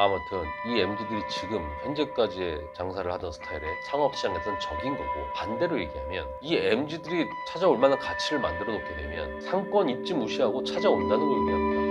아무튼 이 MZ들이 지금 현재까지의 장사를 하던 스타일의 상업시장에서는 적인 거고 반대로 얘기하면 이 MZ들이 찾아올 만한 가치를 만들어 놓게 되면 상권 입지 무시하고 찾아온다는 걸 의미합니다.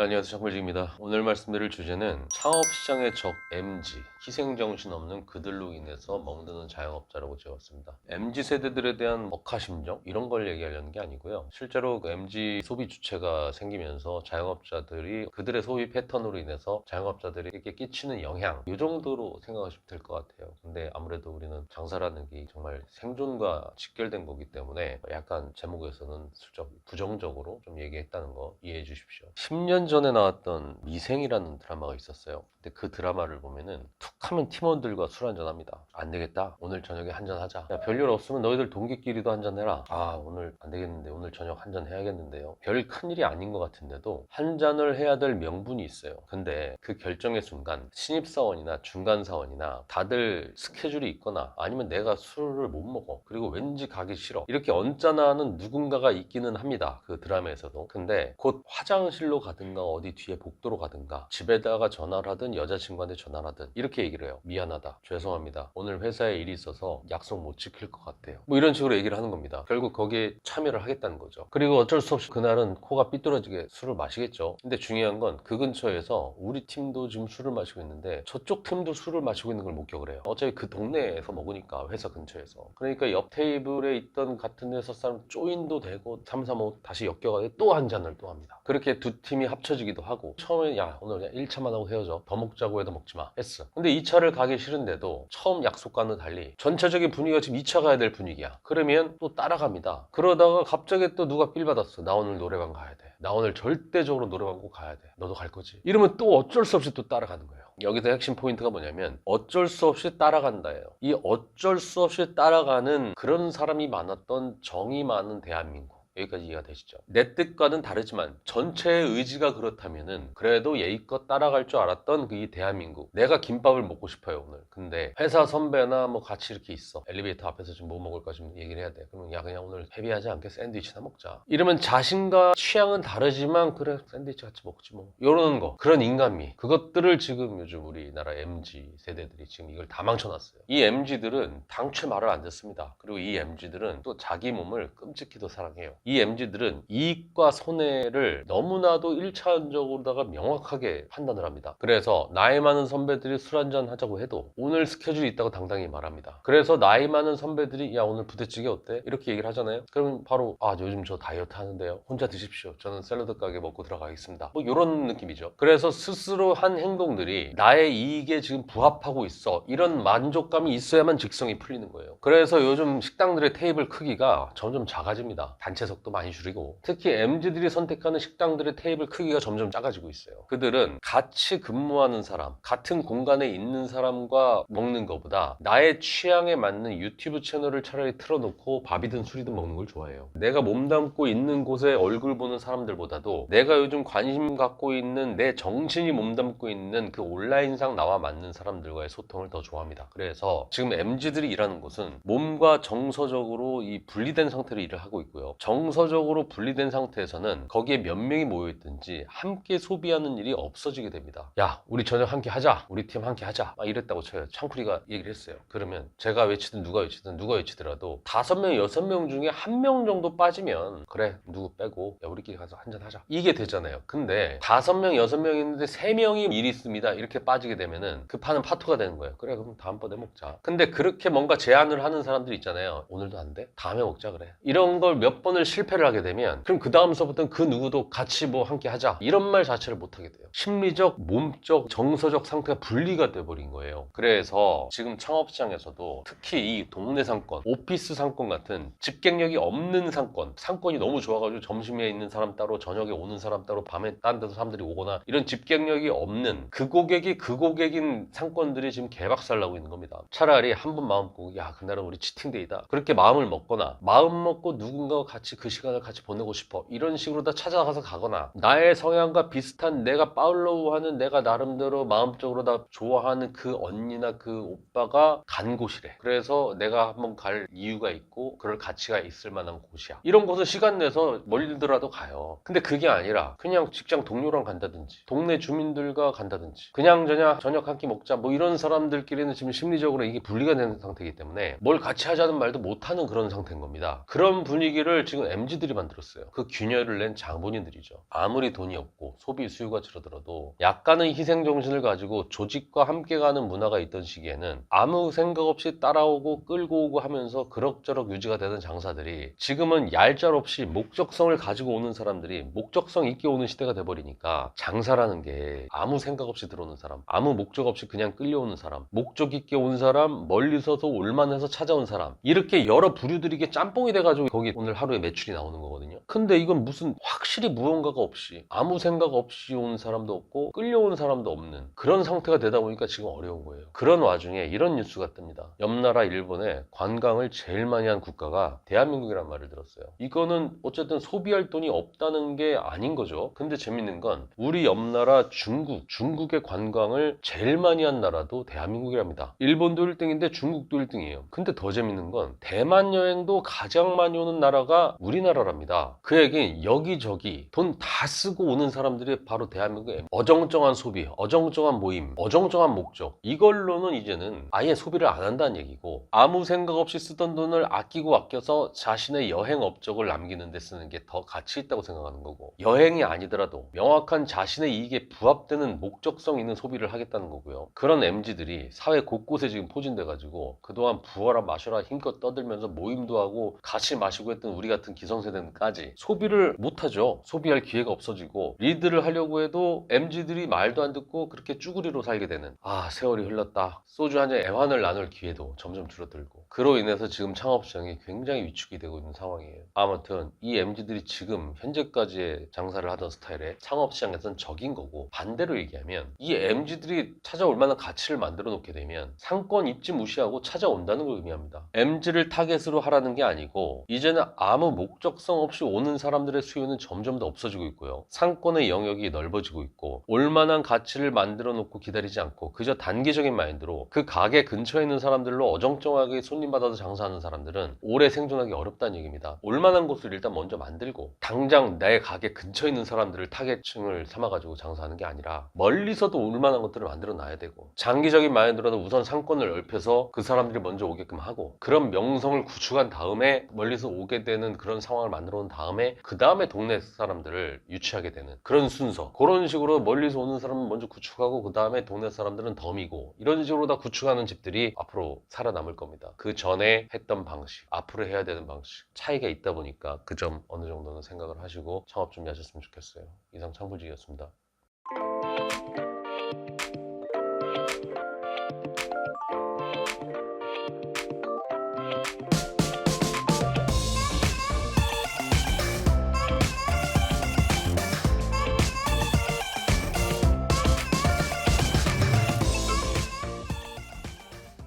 네, 안녕하세요 정글지입니다. 오늘 말씀드릴 주제는 창업시장의 적 MG 희생정신 없는 그들로 인해서 멍드는 자영업자라고 지었습니다. MG 세대들에 대한 억하심정 이런 걸 얘기하려는 게 아니고요. 실제로 그 MG 소비 주체가 생기면서 자영업자들이 그들의 소비 패턴으로 인해서 자영업자들에게 끼치는 영향 이 정도로 생각하시면 될 것 같아요. 근데 아무래도 우리는 장사라는 게 정말 생존과 직결된 거기 때문에 약간 제목에서는 슬쩍 부정적으로 좀 얘기했다는 거 이해해 주십시오. 10년 전에 나왔던 미생이라는 드라마가 있었어요. 근데 그 드라마를 보면은 툭 하면 팀원들과 술 한잔 합니다. 안 되겠다. 오늘 저녁에 한잔 하자. 야, 별일 없으면 너희들 동기끼리도 한잔 해라. 아, 오늘 안 되겠는데 오늘 저녁 한잔 해야겠는데요. 별 큰일이 아닌 것 같은데도 한 잔을 해야 될 명분이 있어요. 근데 그 결정의 순간 신입사원이나 중간사원이나 다들 스케줄이 있거나 아니면 내가 술을 못 먹어. 그리고 왠지 가기 싫어. 이렇게 언짢아하는 누군가가 있기는 합니다. 그 드라마에서도. 근데 곧 화장실로 가든가 어디 뒤에 복도로 가든가 집에다가 전화를 하든 여자친구한테 전화를 하든 이렇게 얘기를 해요. 미안하다. 죄송합니다. 오늘 회사에 일이 있어서 약속 못 지킬 것 같아요. 뭐 이런 식으로 얘기를 하는 겁니다. 결국 거기에 참여를 하겠다는 거죠. 그리고 어쩔 수 없이 그날은 코가 삐뚤어지게 술을 마시겠죠. 근데 중요한 건 그 근처에서 우리 팀도 지금 술을 마시고 있는데 저쪽 팀도 술을 마시고 있는 걸 목격을 해요. 어차피 그 동네에서 먹으니까 회사 근처에서. 그러니까 옆 테이블에 있던 같은 회사 사람 조인도 되고 3, 3, 5 다시 엮여가지고 또 한 잔을 또 합니다. 그렇게 두 팀이 합쳐지기도 하고 처음에 야 오늘 그냥 1차만 하고 헤어져 더 먹자고 해도 먹지 마 했어. 근데 2차를 가기 싫은데도 처음 약속과는 달리 전체적인 분위기가 지금 2차 가야 될 분위기야. 그러면 또 따라갑니다. 그러다가 갑자기 또 누가 삘 받았어. 나 오늘 노래방 가야 돼. 나 오늘 절대적으로 노래방 꼭 가야 돼. 너도 갈 거지? 이러면 또 어쩔 수 없이 또 따라가는 거예요. 여기서 핵심 포인트가 뭐냐면 어쩔 수 없이 따라간다예요. 이 어쩔 수 없이 따라가는 그런 사람이 많았던 정이 많은 대한민국. 여기까지 이해가 되시죠? 내 뜻과는 다르지만 전체의 의지가 그렇다면은 그래도 예의껏 따라갈 줄 알았던 그 이 대한민국. 내가 김밥을 먹고 싶어요 오늘. 근데 회사 선배나 뭐 같이 이렇게 있어. 엘리베이터 앞에서 좀뭐 먹을까 좀 얘기를 해야 돼. 그러면 야 그냥 오늘 헤비하지 않게 샌드위치나 먹자. 이러면 자신과 취향은 다르지만 그래 샌드위치 같이 먹지 뭐. 이러는 거. 그런 인간미. 그것들을 지금 요즘 우리나라 MG 세대들이 지금 이걸 다 망쳐놨어요. 이 MG들은 당최 말을 안 듣습니다. 그리고 이 MG들은 또 자기 몸을 끔찍히도 사랑해요. 이 MG들은 이익과 손해를 너무나도 1차원적으로다가 명확하게 판단을 합니다. 그래서 나이 많은 선배들이 술 한잔 하자고 해도 오늘 스케줄이 있다고 당당히 말합니다. 그래서 나이 많은 선배들이 야 오늘 부대찌개 어때? 이렇게 얘기를 하잖아요. 그러면 바로 아 요즘 저 다이어트 하는데요. 혼자 드십시오. 저는 샐러드 가게 먹고 들어가겠습니다. 뭐 이런 느낌이죠. 그래서 스스로 한 행동들이 나의 이익에 지금 부합하고 있어. 이런 만족감이 있어야만 직성이 풀리는 거예요. 그래서 요즘 식당들의 테이블 크기가 점점 작아집니다. 단체 석도 많이 줄이고 특히 MZ들이 선택하는 식당들의 테이블 크기가 점점 작아지고 있어요. 그들은 같이 근무하는 사람, 같은 공간에 있는 사람과 먹는 것보다 나의 취향에 맞는 유튜브 채널을 차라리 틀어놓고 밥이든 술이든 먹는 걸 좋아해요. 내가 몸담고 있는 곳에 얼굴 보는 사람들보다도 내가 요즘 관심 갖고 있는 내 정신이 몸담고 있는 그 온라인상 나와 맞는 사람들과의 소통을 더 좋아합니다. 그래서 지금 MZ들이 일하는 곳은 몸과 정서적으로 이 분리된 상태로 일을 하고 있고요. 정서적으로 분리된 상태에서는 거기에 몇 명이 모여 있든지 함께 소비하는 일이 없어지게 됩니다. 야, 우리 저녁 함께 하자. 우리 팀 함께 하자. 막 이랬다고 쳐요. 창쿠리가 얘기를 했어요. 그러면 제가 외치든 누가 외치든 누가 외치더라도 다섯 명, 여섯 명 중에 한 명 정도 빠지면 그래 누구 빼고 야 우리끼리 가서 한잔 하자. 이게 되잖아요. 근데 다섯 명, 여섯 명 있는데 세 명이 일 있습니다. 이렇게 빠지게 되면은 그 판은 파토가 되는 거예요. 그래 그럼 다음번에 먹자. 근데 그렇게 뭔가 제안을 하는 사람들 있잖아요. 오늘도 안 돼? 다음에 먹자 그래. 이런 걸 몇 번을 실패를 하게 되면 그럼 그 다음서부터는 그 누구도 같이 뭐 함께 하자. 이런 말 자체를 못 하게 돼요. 심리적, 몸적, 정서적 상태가 분리가 돼버린 거예요. 그래서 지금 창업 시장에서도 특히 이 동네 상권, 오피스 상권 같은 집객력이 없는 상권, 상권이 너무 좋아가지고 점심에 있는 사람 따로, 저녁에 오는 사람 따로, 밤에 다른 데서 사람들이 오거나 이런 집객력이 없는 그 고객이 그 고객인 상권들이 지금 개박살 나고 있는 겁니다. 차라리 한 번 마음 먹고 야 그날은 우리 치팅데이다. 그렇게 마음을 먹거나 마음 먹고 누군가와 같이 그 시간을 같이 보내고 싶어. 이런 식으로 다 찾아가서 가거나 나의 성향과 비슷한 내가 팔로우 하는 내가 나름대로 마음적으로 다 좋아하는 그 언니나 그 오빠가 간 곳이래. 그래서 내가 한번 갈 이유가 있고 그럴 가치가 있을 만한 곳이야. 이런 곳은 시간 내서 멀리더라도 가요. 근데 그게 아니라 그냥 직장 동료랑 간다든지 동네 주민들과 간다든지 그냥 저냥 저녁 한 끼 먹자 뭐 이런 사람들끼리는 지금 심리적으로 이게 분리가 된 상태이기 때문에 뭘 같이 하자는 말도 못하는 그런 상태인 겁니다. 그런 분위기를 지금 MZ들이 만들었어요. 그 균열을 낸 장본인들이죠. 아무리 돈이 없고 소비 수요가 줄어들어도 약간의 희생 정신을 가지고 조직과 함께 가는 문화가 있던 시기에는 아무 생각 없이 따라오고 끌고 오고 하면서 그럭저럭 유지가 되는 장사들이 지금은 얄짤 없이 목적성을 가지고 오는 사람들이 목적성 있게 오는 시대가 돼버리니까 장사라는 게 아무 생각 없이 들어오는 사람 아무 목적 없이 그냥 끌려오는 사람 목적 있게 온 사람 멀리서도 올만해서 찾아온 사람 이렇게 여러 부류들이 이게 짬뽕이 돼가지고 거기 오늘 하루에 매출 이 나오는 거거든요. 근데 이건 무슨 확실히 무언가가 없이 아무 생각 없이 온 사람도 없고 끌려온 사람도 없는 그런 상태가 되다 보니까 지금 어려운 거예요. 그런 와중에 이런 뉴스가 뜹니다. 옆나라 일본에 관광을 제일 많이 한 국가가 대한민국이란 말을 들었어요. 이거는 어쨌든 소비할 돈이 없다는 게 아닌 거죠. 근데 재밌는 건 우리 옆나라 중국 중국의 관광을 제일 많이 한 나라도 대한민국이랍니다. 일본도 1등인데 중국도 1등이에요. 근데 더 재밌는 건 대만 여행도 가장 많이 오는 나라가 우리 나라랍니다. 그 얘기는 여기저기 돈 다 쓰고 오는 사람들이 바로 대한민국의 어정쩡한 소비 어정쩡한 모임 어정쩡한 목적. 이걸로는 이제는 아예 소비를 안 한다는 얘기고 아무 생각 없이 쓰던 돈을 아끼고 아껴서 자신의 여행 업적을 남기는 데 쓰는 게 더 가치 있다고 생각하는 거고 여행이 아니더라도 명확한 자신의 이익에 부합되는 목적성 있는 소비를 하겠다는 거고요. 그런 MZ들이 사회 곳곳에 지금 포진돼 가지고 그동안 부어라 마셔라 힘껏 떠들면서 모임도 하고 같이 마시고 했던 우리 같은 기성세대까지 소비를 못하죠. 소비할 기회가 없어지고 리드를 하려고 해도 MZ들이 말도 안 듣고 그렇게 쭈구리로 살게 되는 아 세월이 흘렀다. 소주 한 잔 애환을 나눌 기회도 점점 줄어들고 그로 인해서 지금 창업시장이 굉장히 위축이 되고 있는 상황이에요. 아무튼 이 MZ들이 지금 현재까지의 장사를 하던 스타일의 창업시장에선 적인 거고 반대로 얘기하면 이 MZ들이 찾아올 만한 가치를 만들어 놓게 되면 상권 입지 무시하고 찾아온다는 걸 의미합니다. MZ를 타겟으로 하라는 게 아니고 이제는 아무 목 적성 없이 오는 사람들의 수요는 점점 더 없어지고 있고요 상권의 영역이 넓어지고 있고 올만한 가치를 만들어 놓고 기다리지 않고 그저 단기적인 마인드로 그 가게 근처에 있는 사람들로 어정쩡하게 손님 받아서 장사하는 사람들은 오래 생존하기 어렵다는 얘기입니다. 올만한 곳을 일단 먼저 만들고 당장 내 가게 근처에 있는 사람들을 타겟층을 삼아가지고 장사하는 게 아니라 멀리서도 올만한 것들을 만들어 놔야 되고 장기적인 마인드로는 우선 상권을 넓혀서 그 사람들이 먼저 오게끔 하고 그런 명성을 구축한 다음에 멀리서 오게 되는 그런 상황을 만들어 놓은 다음에 그 다음에 동네 사람들을 유치하게 되는 그런 순서. 그런 식으로 멀리서 오는 사람은 먼저 구축하고 그 다음에 동네 사람들은 덤이고 이런 식으로 다 구축하는 집들이 앞으로 살아남을 겁니다. 그 전에 했던 방식 앞으로 해야 되는 방식 차이가 있다 보니까 그 점 어느 정도는 생각을 하시고 창업 준비하셨으면 좋겠어요. 이상 창불직이었습니다